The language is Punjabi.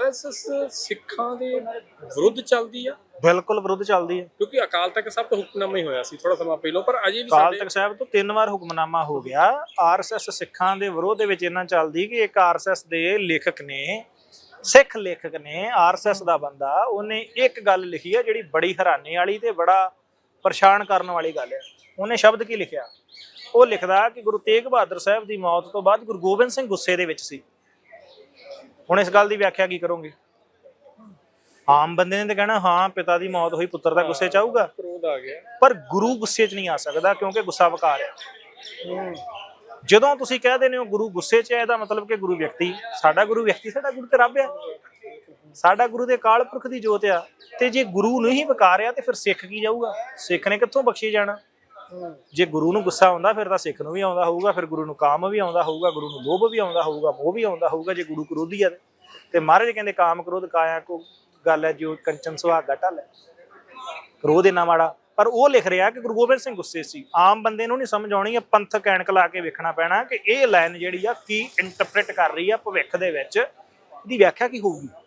ਆਰਐਸਐਸ ਸਿੱਖਾਂ ਦੇ ਵਿਰੁੱਧ ਚੱਲਦੀ ਆ? ਬਿਲਕੁਲ ਵਿਰੁੱਧ ਚੱਲਦੀ ਹੈ ਕਿਉਂਕਿ ਅਕਾਲ ਤਖਤ ਸਾਹਿਬ ਤੋਂ ਹੁਕਮਨਾਮਾ ਹੀ ਹੋਇਆ ਸੀ ਥੋੜਾ ਸਮਾਂ ਪਹਿਲਾਂ ਪਰ ਅਜੇ ਵੀ ਕਾਲ ਸਾਡੇ ਤਖਤ ਸਾਹਿਬ ਤੋਂ ਤਿੰਨ ਵਾਰ ਹੁਕਮਨਾਮਾ ਹੋ ਗਿਆ। ਆਰਐਸਐਸ ਸਿੱਖਾਂ ਦੇ ਵਿਰੋਧ ਦੇ ਵਿੱਚ ਇਹਨਾਂ ਚੱਲਦੀ ਕਿ ਇੱਕ ਆਰਐਸਐਸ ਦੇ ਲੇਖਕ ਨੇ ਸਿੱਖ ਲੇਖਕ ਨੇ ਆਰਐਸਐਸ ਦਾ ਬੰਦਾ ਉਹਨੇ ਇੱਕ ਗੱਲ ਲਿਖੀ ਹੈ ਜਿਹੜੀ ਬੜੀ ਹੈਰਾਨੀ ਵਾਲੀ ਤੇ ਬੜਾ ਪਰੇਸ਼ਾਨ ਕਰਨ ਵਾਲੀ ਗੱਲ ਹੈ ਉਹਨੇ ਸ਼ਬਦ ਕੀ ਲਿਖਿਆ? ਉਹ ਲਿਖਦਾ ਕਿ ਗੁਰੂ ਤੇਗ ਬਹਾਦਰ ਸਾਹਿਬ ਦੀ ਮੌਤ ਤੋਂ ਬਾਅਦ ਗੁਰੂ ਗੋਬਿੰਦ ਸਿੰਘ ਗੁੱਸੇ ਦੇ ਵਿੱਚ ਸੀ। ਹੁਣ ਇਸ ਗੱਲ ਦੀ ਵਿਆਖਿਆ ਕੀ ਕਰੋਗੇ? ਆਮ ਬੰਦੇ ਨੇ ਤਾਂ ਕਹਿਣਾ ਹਾਂ ਪਿਤਾ ਦੀ ਮੌਤ ਹੋਈ ਪੁੱਤਰ ਦਾ ਗੁੱਸੇ ਚ ਆਊਗਾ। ਕਰੋਧ ਆ ਗਿਆ। ਪਰ ਗੁਰੂ ਗੁੱਸੇ 'ਚ ਨਹੀਂ ਆ ਸਕਦਾ ਕਿਉਂਕਿ ਗੁੱਸਾ ਵਿਕਾਰ ਆ। ਜਦੋਂ ਤੁਸੀਂ ਕਹਿ ਦਿੰਦੇ ਹੋ ਗੁਰੂ ਗੁੱਸੇ 'ਚ ਹੈ ਇਹਦਾ ਮਤਲਬ ਕਿ ਗੁਰੂ ਵਿਅਕਤੀ ਸਾਡਾ ਗੁਰੂ ਵਿਅਕਤੀ ਸਾਡਾ ਗੁਰੂ ਤੇ ਰੱਬ ਆ। ਸਾਡਾ ਗੁਰੂ ਦੇ ਕਾਲ ਪੁਰਖ ਦੀ ਜੋਤ ਆ। ਤੇ ਜੇ ਗੁਰੂ ਨਹੀਂ ਵਿਕਾਰਿਆ ਤੇ ਫਿਰ ਸਿੱਖ ਕੀ ਜਾਊਗਾ? ਸਿੱਖ ਨੇ ਕਿੱਥੋਂ ਬਖਸ਼ੀ ਜਾਣਾ? ਜੇ ਗੁਰੂ ਨੂੰ ਗੁੱਸਾ ਆਉਂਦਾ, ਫਿਰ ਤਾਂ ਸਿੱਖ ਨੂੰ ਵੀ ਆਉਂਦਾ ਹੋਊਗਾ, ਫਿਰ ਗੁਰੂ ਨੂੰ ਕਾਮ ਵੀ ਆਉਂਦਾ ਹੋਊਗਾ, ਗੁਰੂ ਨੂੰ ਲੋਭ ਵੀ ਆਉਂਦਾ ਹੋਊਗਾ, ਮੋਹ ਵੀ ਆਉਂਦਾ ਹੋਊਗਾ, ਜੇ ਗੁਰੂ ਕਰੋਧੀ ਆ ਤੇ। ਮਹਾਰਾਜ ਕਹਿੰਦੇ ਕਾਮ ਕ੍ਰੋਧ ਕਾਇਆ ਕੋ ਗੱਲ ਹੈ, ਜੋ ਕੰਚਨ ਸੁਹਾਗਾ ਢਲ ਹੈ। ਕ੍ਰੋਧ ਇੰਨਾ ਮਾੜਾ। ਪਰ ਉਹ ਲਿਖ ਰਿਹਾ ਕਿ ਗੁਰੂ ਗੋਬਿੰਦ ਸਿੰਘ ਗੁੱਸੇ ਸੀ। ਆਮ ਬੰਦੇ ਨੂੰ ਨਹੀਂ ਸਮਝ ਆਉਣੀ ਹੈ ਪੰਥਕ ਐਨਕ ਲਾ ਕੇ ਵੇਖਣਾ ਪੈਣਾ ਕਿ ਇਹ ਲਾਈਨ ਜਿਹੜੀ ਆ ਕੀ ਇੰਟਰਪ੍ਰੀਟ ਕਰ ਰਹੀ ਆ ਭਵਿੱਖ ਦੇ ਵਿੱਚ। ਇਹਦੀ ਵਿਆਖਿਆ ਕੀ ਹੋਊਗੀ?